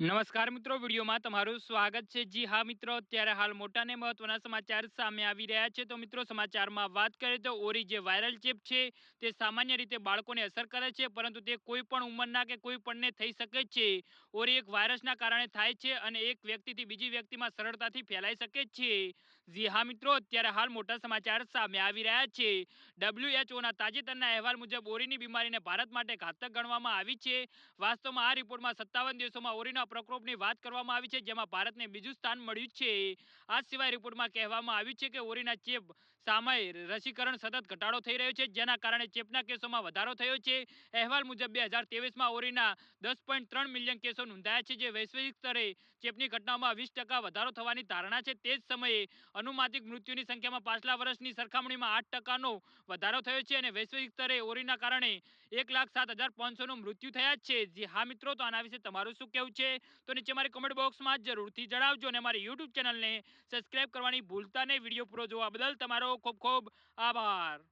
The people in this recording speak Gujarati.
નમસ્કાર મિત્રો, વિડીયોમાં તમારું સ્વાગત છે. જી હા મિત્રો, અત્યારે હાલ મોટા ને મહત્વના સમાચાર સામે આવી રહ્યા છે. તો મિત્રો, સમાચારમાં વાત કરીએ તો ઓરી જે વાયરલ ચેપ છે, તે સામાન્ય રીતે બાળકોને અસર કરે છે, પરંતુ તે કોઈ પણ ઉંમરના કે કોઈ પણને થઈ શકે છે. ઓરી એક વાયરસના કારણે થાય છે અને એક વ્યક્તિથી બીજી વ્યક્તિમાં સરળતાથી ફેલાઈ શકે છે. જી હા મિત્રો, અત્યારે હાલ મોટા સમાચાર સામે આવી રહ્યા છે. ડબ્લ્યુએચઓના તાજેતરના અહેવાલ મુજબ ઓરીની બીમારીને ભારત માટે ઘાતક ગણવામાં આવી છે. વાસ્તવમાં આ રિપોર્ટમાં સત્તાવન દિવસોમાં ઓરીના પ્રકોપની વાત કરવામાં આવી છે, જેમાં ભારતને બીજું સ્થાન મળ્યું છે. આ સિવાય રિપોર્ટમાં કહેવામાં આવ્યું છે કે ઓરીના ચેપ સામે રસીકરણ સતત ઘટાડો થઈ રહ્યો છે, જેના કારણે ચેપના કેસોમાં વધારો થયો છે. અહેવાલ મુજબ બે હજાર તેવીસમાં ઓરીના દસ પોઈન્ટ ત્રણ મિલિયન કેસો નોંધાયા છે, જે વૈશ્વિક સ્તરે ચેપની ઘટનામાં વીસ ટકા વધારો થવાની ધારણા છે. તે જ સમયે અનુમાનિક મૃત્યુની સંખ્યામાં પાછલા વર્ષની સરખામણીમાં આઠ ટકાનો વધારો થયો છે અને વૈશ્વિક સ્તરે ઓરીના કારણે એક લાખ સાત હજાર પાંચસોનું મૃત્યુ થયા છે. જે હા મિત્રો, તો આના વિશે તમારું શું કહેવું છે? તો નીચે મારી કોમેન્ટ બોક્સમાં જરૂરથી જણાવજો અને મારી યુટ્યુબ ચેનલને સબસ્ક્રાઈબ કરવાની ભૂલતા નહીં. વીડિયો પૂરો જોવા બદલ તમારો ખૂબ ખૂબ આભાર.